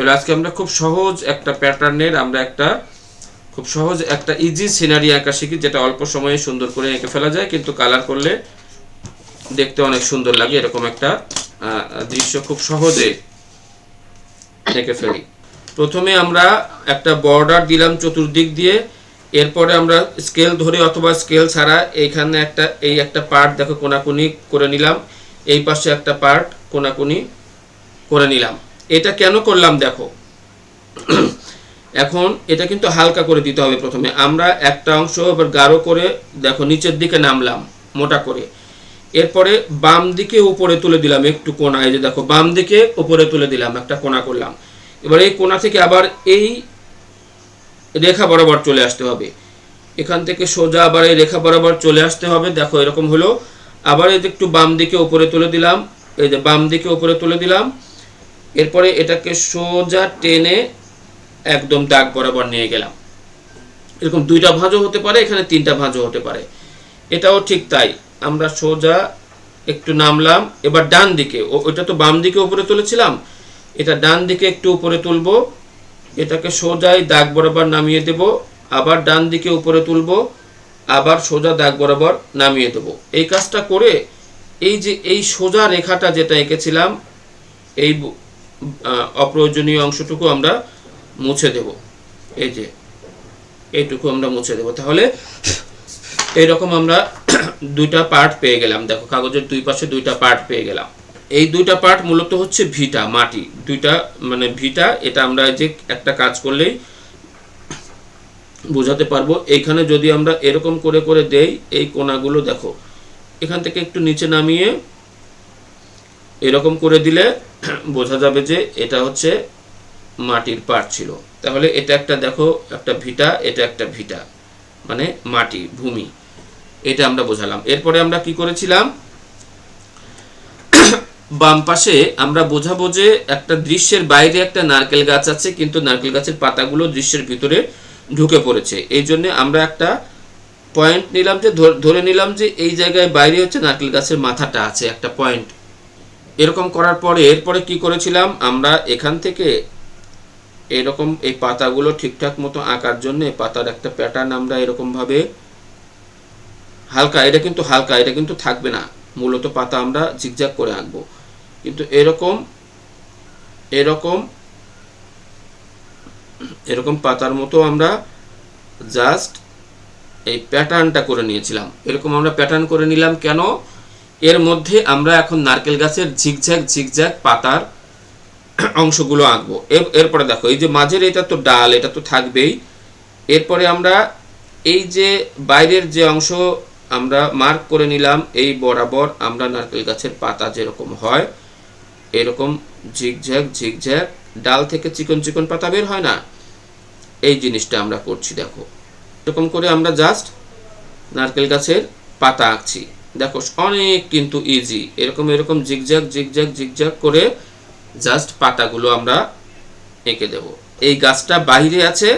চলো আজকে আমরা খুব সহজ একটা প্যাটার্নের আমরা একটা খুব সহজ একটা ইজি সিনারি আঁকা শিখি, যেটা অল্প সময়ে সুন্দর করে এঁকে ফেলা যায়, কিন্তু কালার করলে দেখতে অনেক সুন্দর লাগে, এরকম একটা দৃশ্য খুব সহজে এঁকে ফেলি। প্রথমে আমরা একটা বর্ডার দিলাম চতুর্দিক দিয়ে, এরপরে আমরা স্কেল ধরে অথবা স্কেল ছাড়া এইখানে একটা, এই একটা পার্ট দেখো কোনাকুনি করে নিলাম, এই পাশে একটা পার্ট কোনাকুনি করে নিলাম। এটা কেন করলাম দেখো। এখন এটা কিন্তু হালকা করে দিতে হবে প্রথমে। আমরা একটা অংশ এবার গাঢ় করে, দেখো, নিচের দিকে নামলাম, মোটা করে। এরপরে বাম দিকে উপরে তুলে দিলাম একটু কোনা এই যে দেখো, বাম দিকে উপরে তুলে দিলাম, একটা কোনা করলাম। এবার এই কোনা থেকে আবার এই রেখা বরাবর চলে আসতে হবে। এখান থেকে সোজা আবার এই রেখা বরাবর চলে আসতে হবে, দেখো, এরকম হলো। আবার এই যে একটু বাম দিকে উপরে তুলে দিলাম, এই যে বাম দিকে উপরে তুলে দিলাম। এরপরে এটাকে সোজা টেনে একদম দাগ বরাবর নিয়ে গেলাম। এরকম দুইটা ভাঁজও হতে পারে, এখানে তিনটা ভাঁজও হতে পারে। এটাও ঠিক তাই। আমরা সোজা একটু নামলাম, এবার ডান দিকে ওটা তো বাম দিকে উপরে তুলেছিলাম, এটা ডান দিকে একটু উপরে তুলব, এটাকে সোজাই দাগ বরাবর নামিয়ে দেব, আবার ডান দিকে উপরে তুলবো, আবার সোজা দাগ বরাবর নামিয়ে দেব। এই কাজটা করে এই যে এই সোজা রেখাটা যেটা এঁকেছিলাম, এই অপ্রয়োজনীয় অংশটুকু আমরা মুছে দেব। এই যে, এইটুকু আমরা মুছে দেব। তাহলে এইরকম আমরা দুইটা পার্ট পেয়ে গেলাম। দেখো, কাগজের দুই পাশে দুইটা পার্ট পেয়ে গেলাম। এই দুইটা পার্ট মূলত হচ্ছে ভিটা, মাটি। দুইটা মানে ভিটা, এটা আমরা যে একটা কাজ করলেই বোঝাতে পারব। এইখানে যদি আমরা এরকম করে করে দেই, এই কোনাগুলো দেখো, এখান থেকে একটু নিচে নামিয়ে এরকম করে দিলে বোঝা যাবে যে এটা হচ্ছে মাটির পার্ট ছিল। তাহলে এটা একটা দেখো, একটা ভিটা, এটা একটা ভিটা মানে মাটি, ভূমি। এটা আমরা বোঝালাম। এরপরে আমরা কি করেছিলাম? বাম পাশে আমরা বোঝাবো যে একটা দৃশ্যের বাইরে একটা নারকেল গাছ আছে, কিন্তু নারকেল গাছের পাতাগুলো দৃশ্যের ভিতরে ঢুকে পড়েছে। এই জন্য আমরা একটা পয়েন্ট নিলাম যে ধরে নিলাম যে এই জায়গায় বাইরে হচ্ছে নারকেল গাছের মাথাটা আছে, একটা পয়েন্ট এরকম করার পরে এরপরে কি করেছিলাম? আমরা এখান থেকে এরকম এই পাতাগুলো ঠিকঠাক মতো আঁকার জন্য পাতার একটা প্যাটার্ন আমরা এরকম ভাবে হালকা, এটা কিন্তু হালকা, এটা কিন্তু থাকবে না। মূলত পাতা আমরা জিগজ্যাগ করে আঁকবো। কিন্তু এরকম এরকম এরকম পাতার মতো আমরা জাস্ট এই প্যাটার্নটা করে নিয়েছিলাম। এরকম আমরা প্যাটার্ন করে নিলাম কেন? এর মধ্যে আমরা এখন নারকেল গাছের ঝিকঝ্যাক ঝিকঝ্যাক পাতার অংশগুলো আঁকবো। এর- এরপরে দেখো, এই যে মাঝের এটা তো ডাল, এটা তো থাকবেই। এরপরে আমরা এই যে বাইরের যে অংশ আমরা মার্ক করে নিলাম, এই বরাবর আমরা নারকেল গাছের পাতা যেরকম হয়, এরকম ঝিকঝ্যাক ঝিকঝ্যাক ডাল থেকে চিকন চিকন পাতা বের হয় না? এই জিনিসটা আমরা করছি, দেখো। এরকম করে আমরা জাস্ট নারকেল গাছের পাতা আঁকছি। দেখো, অনেক কিন্তু ইজি এরকম এরকম জিগজ্যাগ জিগজ্যাগ জিগজ্যাগ করে জাস্ট পাতাগুলো আমরা এঁকে দেব। এই গাছটা বাইরে আছে,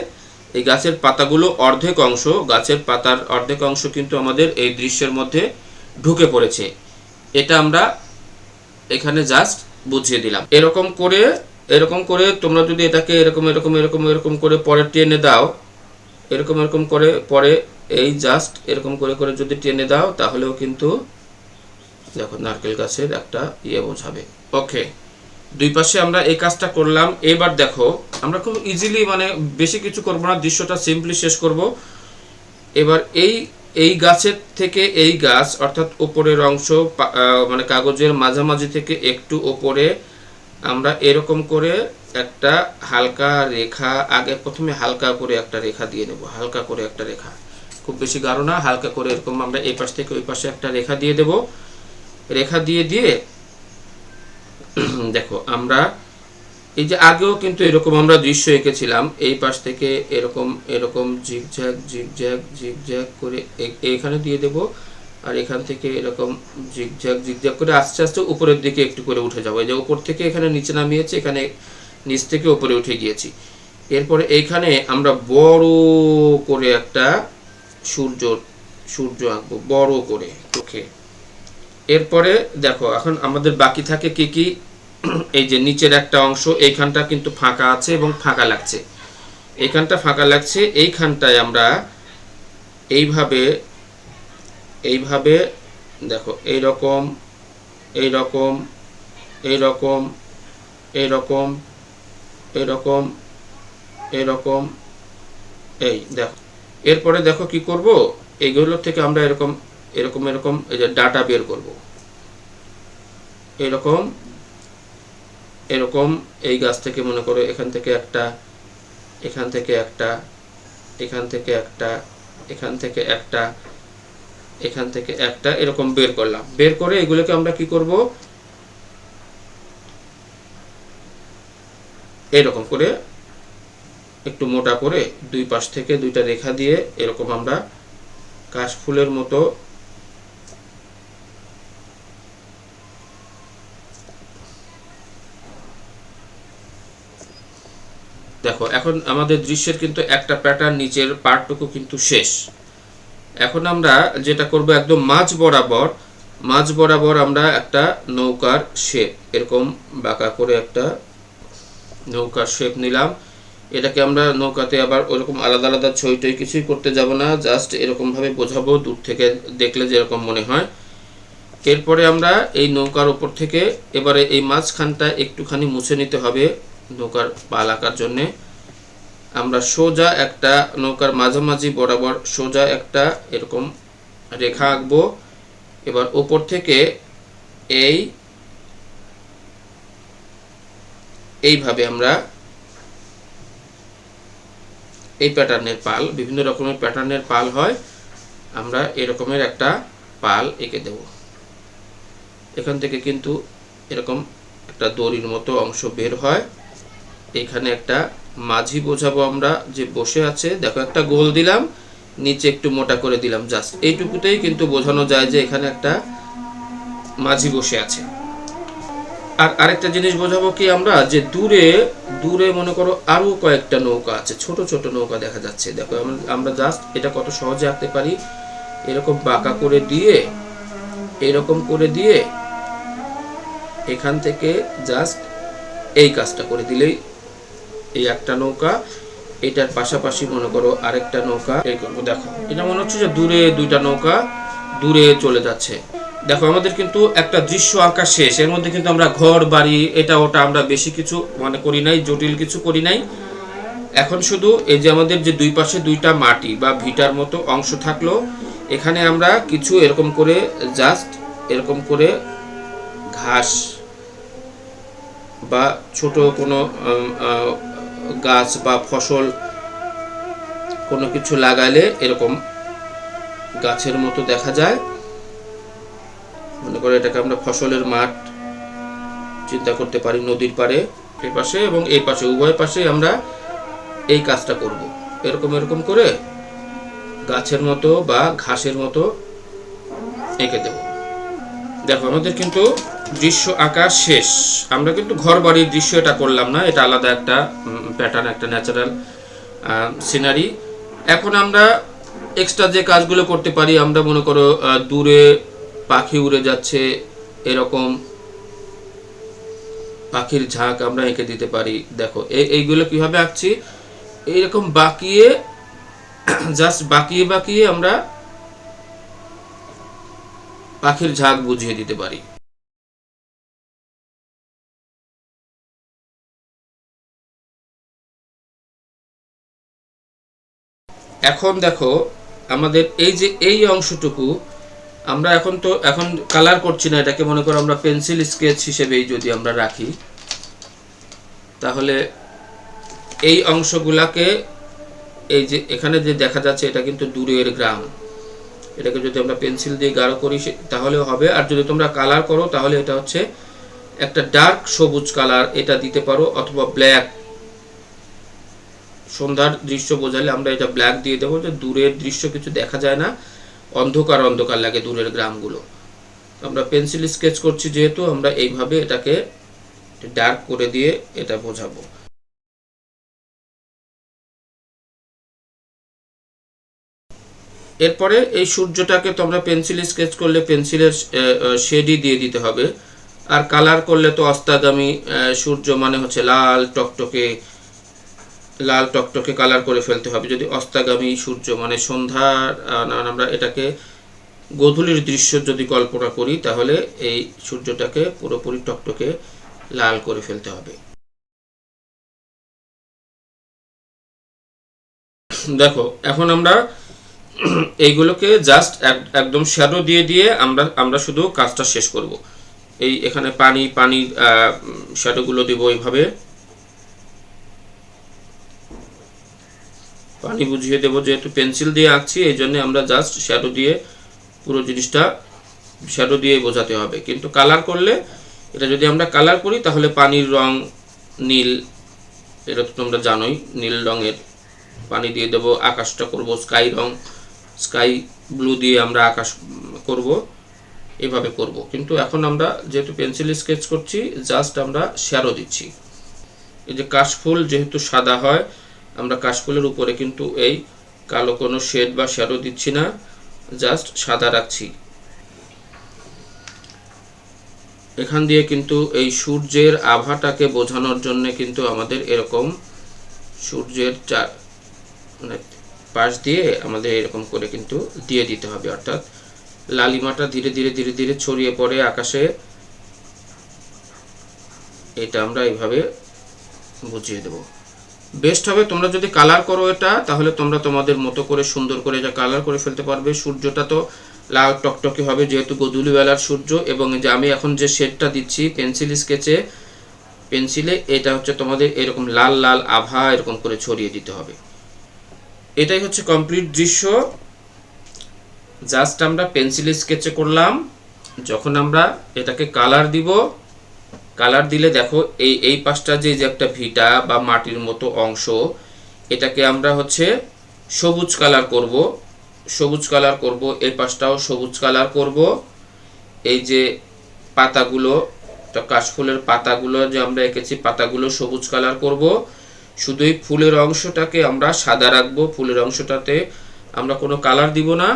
এই গাছের পাতাগুলো অর্ধেক অংশ, গাছের পাতার অর্ধেক অংশ কিন্তু আমাদের এই দৃশ্যের মধ্যে ঢুকে পড়েছে। এটা আমরা এখানে জাস্ট বুঝিয়ে দিলাম। এরকম করে এরকম করে তোমরা যদি এটাকে এরকম এরকম এরকম এরকম করে পরে টেনে দাও, এরকম এরকম করে পরে এই জাস্ট এরকম করে করে যদি টেনে দাও, তাহলেও কিন্তু দেখো নারকেল গাছের একটা ইয়ে বোঝাবে। ওকে দুই পাশে আমরা এই কাজটা করলাম। এবার দেখো, আমরা খুব ইজিলি মানে বেশি কিছু করব না, দৃশ্যটা সিম্পলি শেষ করব। এবার এই এই গাছের থেকে এই গাছ, অর্থাৎ ওপরের অংশ মানে কাগজের মাঝামাঝি থেকে একটু ওপরে, আমরা এরকম করে একটা হালকা রেখা, আগে প্রথমে হালকা করে একটা রেখা দিয়ে দেব হালকা করে একটা রেখা। খুব বেশি গাঢ় না, হালকা করে এরকম আমরা এই পাশ থেকে ওই পাশে একটা রেখা দিয়ে দেব। রেখা দিয়ে দিয়ে, দেখো, আমরা এই যে আগেও কিন্তু এরকম আমরা দৃশ্য এঁকেছিলাম, এই পাশ থেকে এরকম এরকম জিগজ্যাগ জিগজ্যাগ জিগজ্যাগ করে এ- এইখানে দিয়ে দেব। আর এখান থেকে এরকম জিগজ্যাগ জিগজ্যাগ করে আস্তে আস্তে উপরের দিকে একটু করে উঠে যাব। এই যে উপর থেকে এখানে নিচে নামিয়েছি, এখানে নিচ থেকে উপরে উঠে গিয়েছি। এরপরে এইখানে আমরা বড় করে একটা সূর্য সূর্য আঁকবো, বড় করে চোখে। এরপরে দেখো, এখন আমাদের বাকি থাকে কি কি? এই যে নিচের একটা অংশ, এইখানটা কিন্তু ফাঁকা আছে এবং ফাঁকা লাগছে। এইখানটা ফাঁকা লাগছে, এইখানটায় আমরা এইভাবে এইভাবে দেখো এই রকম এই রকম এই রকম এই রকম এই রকম এই দেখো। এরপরে দেখো কি করব? এইগুলোর থেকে আমরা এরকম এরকম এরকম, এই যে ডাটা বের করব। এরকম এরকম, এই গাছ থেকে মনে করো এখান থেকে একটা, এখান থেকে একটা, এখান থেকে একটা, এখান থেকে একটা, এখান থেকে একটা, এরকম বের করলাম। বের করে এগুলোকে আমরা কি করব? এরকম করে একটু মোটা করে দুই পাশ থেকে দুইটা রেখা দিয়ে এরকম আমরা কাশফুলের মতো দেখো, এখন আমাদের দৃশ্যের কিন্তু একটা প্যাটার্ন নিচের পার্টটুকু কিন্তু শেষ। এখন আমরা যেটা করব একদম মাঝ বরাবর মাঝ বরাবর আমরা একটা নৌকার শেপ এরকম বাঁকা করে একটা নৌকার শেপ নিলাম। এটাকে আমরা নৌকাতে আবার ওরকম আলাদা আলাদা ছই টই কিছুই করতে যাব না জাস্ট এরকমভাবে বোঝাবো, দূর থেকে দেখলে যেরকম মনে হয়। এরপরে আমরা এই নৌকার ওপর থেকে এবারে এই মাঝখানটা একটুখানি মুছে নিতে হবে নৌকার পাল আঁকার জন্যে। আমরা সোজা একটা নৌকার মাঝামাঝি বরাবর সোজা একটা এরকম রেখা আঁকবো। এবার ওপর থেকে এই, এইভাবে আমরা এই প্যাটার্নের পাল, বিভিন্ন রকমের প্যাটার্নের পাল হয়, আমরা এরকমের একটা পাল এঁকে দেব। এখান থেকে কিন্তু এরকম একটা দড়ির মতো অংশ বের হয়। এখানে একটা মাঝি বোঝাবো আমরা যে বসে আছে। দেখো, একটা গোল দিলাম, নিচে একটু মোটা করে দিলাম, জাস্ট এইটুকুতেই কিন্তু বোঝানো যায় যে এখানে একটা মাঝি বসে আছে। আর আরেকটা জিনিস বোঝাবো কি আমরা? যে দূরে দূরে মনে করো আরও কয়েকটা নৌকা আছে, ছোট ছোট নৌকা দেখা যাচ্ছে। দেখো, আমরা জাস্ট এটা কত সহজে আঁকতে পারি? এরকম বাঁকা করে দিয়ে, এরকম করে দিয়ে, এখান থেকে জাস্ট এই কাজটা করে দিলেই এই একটা নৌকা, এটার পাশাপাশি মনে করো আরেকটা নৌকা এই করব। দেখো, এটা মনে হচ্ছে যে দূরে দুইটা নৌকা, দূরে চলে যাচ্ছে। দেখো, আমাদের কিন্তু একটা দৃশ্য আঁকা শেষ। এর মধ্যে কিন্তু আমরা ঘর, বাড়ি, এটা, ওটা আমরা বেশি কিছু মানে করি নাই, জটিল কিছু করি নাই। এখন শুধু এই যে আমাদের যে দুই পাশে দুইটা মাটি বা ভিটার মতো অংশ থাকল, এখানে আমরা কিছু এরকম করে জাস্ট এরকম করে ঘাস বা ছোট কোনো গাছ বা ফসল কোনো কিছু লাগালে এরকম গাছের মতো দেখা যায়। মনে করে এটাকে আমরা ফসলের মাঠ চিন্তা করতে পারি নদীর পাড়ে এই পাশে এবং এই পাশে, উভয় পাশে আমরা এই কাজটা করব। এরকম এরকম করে গাছের মতো বা ঘাসের মতো এঁকে দেব। দেখো, আমাদের কিন্তু দৃশ্য আঁকা শেষ। আমরা কিন্তু ঘর বাড়ির দৃশ্য এটা করলাম না, এটা আলাদা একটা প্যাটার্ন একটা ন্যাচারাল সিনারি এখন আমরা এক্সট্রা যে কাজগুলো করতে পারি, আমরা মনে করো দূরে পাখি উড়ে যাচ্ছে, এরকম পাখির ঝাঁক আমরা এঁকে দিতে পারি। দেখো এইগুলো কীভাবে আঁকছি? এইরকম বাঁকিয়ে জাস্ট বাঁকিয়ে বাঁকিয়ে আমরা পাখির ঝাঁক বুঝিয়ে দিতে পারি। এখন দেখো, আমাদের এই যে এই অংশটুকু আমরা এখন তো, এখন কালার করছি না, এটাকে মনে করো আমরা পেন্সিল স্কেচ হিসেবেই যদি আমরা রাখি, তাহলে এই অংশগুলাকে, এই যে এখানে যে দেখা যাচ্ছে এটা কিন্তু দূরের গ্রাম, এটাকে যদি আমরা পেন্সিল দিয়ে গাঢ় করি তাহলেও হবে, আর যদি তোমরা কালার করো তাহলে এটা হচ্ছে একটা ডার্ক সবুজ কালার এটা দিতে পারো অথবা ব্ল্যাক সন্ধ্যার দৃশ্য বোঝালে আমরা এটা ব্ল্যাক দিয়ে দেবো, যে দূরের দৃশ্য কিছু দেখা যায় না অন্ধকার অন্ধকার লাগে দূরের গ্রামগুলো। আমরা পেন্সিল স্কেচ করছি যেহেতু, আমরা এইভাবে এটাকে ডার্ক করে দিয়ে এটা বোঝাবো। এরপরে এই সূর্যটাকে তোমরা পেন্সিল স্কেচ করলে পেন্সিলের শেডই দিয়ে দিতে হবে। আর কালার করলে তো অস্তাগামী সূর্য মানে হচ্ছে লাল, টকটকে লাল টকটকে কালার করে ফেলতে হবে। যদি অস্তাগামী সূর্য মানে না, আমরা এটাকে গোধূলির দৃশ্য যদি কল্পনা করি তাহলে এই সূর্যটাকে পুরোপুরি টকটকে লাল করে ফেলতে হবে। দেখো এখন আমরা এইগুলোকে জাস্ট একদম শ্যাডো দিয়ে দিয়ে আমরা আমরা শুধু কাজটা শেষ করব। এই এখানে পানি পানির শ্যাডোগুলো দিব এইভাবে। পানি বুঝিয়ে দেবো যেহেতু পেন্সিল দিয়ে আঁকছি, এই জন্য আমরা জাস্ট শ্যাডো দিয়ে পুরো জিনিসটা শ্যাডো দিয়ে বোঝাতে হবে। কিন্তু কালার করলে, এটা যদি আমরা কালার করি, তাহলে পানির রং নীল, এটা তো তোমরা জানোই, নীল রঙের পানি দিয়ে দেবো, আকাশটা করব স্কাই রং স্কাই ব্লু দিয়ে আমরা আকাশ করব, এভাবে করব। কিন্তু এখন আমরা যেহেতু পেন্সিল স্কেচ করছি জাস্ট আমরা শ্যারো দিচ্ছি। এই যে কাশফুল যেহেতু সাদা হয় আমরা কাশফুলের উপরে কিন্তু এই কালো কোনো শেড বা শ্যাডো দিচ্ছি না, জাস্ট সাদা রাখছি। এখান দিয়ে কিন্তু এই সূর্যের আভাটাকে বোঝানোর জন্য কিন্তু আমাদের এরকম সূর্যের চা মানে পাশ দিয়ে আমাদের এরকম করে কিন্তু দিয়ে দিতে হবে, অর্থাৎ লালিমাটা ধীরে ধীরে ধীরে ধীরে ছড়িয়ে পড়ে আকাশে। এটা আমরা এইভাবে বুঝিয়ে দেব। বেস্ট হবে। তোমরা যদি কালার করো এটা, তাহলে তোমরা তোমাদের মতো করে সুন্দর করে এটা কালার করে ফেলতে পারবে। সূর্যটা তো লাল টকটকে হবে, যেহেতু গধূলিবেলার সূর্য। এবং যে আমি এখন যে শেডটা দিচ্ছি পেন্সিল স্কেচে পেন্সিলে এটা হচ্ছে তোমাদের এরকম লাল লাল আভা এরকম করে ছড়িয়ে দিতে হবে। এটাই হচ্ছে কমপ্লিট দৃশ্য। জাস্ট আমরা পেন্সিল স্কেচে করলাম। যখন আমরা এটাকে কালার দিব কালার দিলে দেখো, এই এই পাশটা যে যে একটা ভিটা বা মাটির মতো অংশ, এটাকে আমরা হচ্ছে সবুজ কালার করব। সবুজ কালার করব, এই পাশটাও সবুজ কালার করব। এই যে পাতাগুলো কাশফুলের পাতাগুলো যে আমরা এঁকেছি, পাতাগুলো সবুজ কালার করব। শুধু এই ফুলের অংশটাকে আমরা সাদা রাখব, ফুলের অংশটাতে আমরা কোনো কালার দিব না।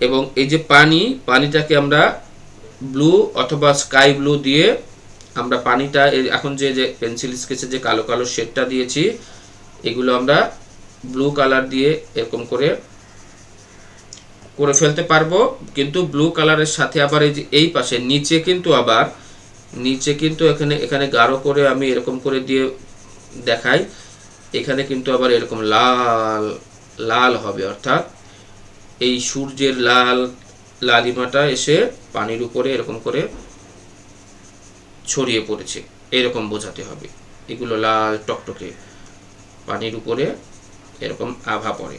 এবং এই যে পানি, পানিটাকে আমরা ব্লু অথবা স্কাই ব্লু দিয়ে আমরা পানিটা এখন যে যে পেন্সিল স্কেচে যে কালো কালো শেডটা দিয়েছি, এগুলো আমরা ব্লু কালার দিয়ে এরকম করে করে ফেলতে পারব। কিন্তু ব্লু কালারের সাথে আবার এই যে, এই পাশে, নিচে কিন্তু আবার, নিচে কিন্তু এখানে এখানে গাঢ় করে আমি এরকম করে দিয়ে দেখাই। এখানে কিন্তু আবার এরকম লাল লাল হবে, অর্থাৎ এই সূর্যের লাল, লালিমাটা এসে পানির উপরে এরকম করে ছড়িয়ে পড়েছে। এরকম বোঝাতে হবে। এগুলো লাল টকটকে পানির উপরে এরকম আভা পড়ে।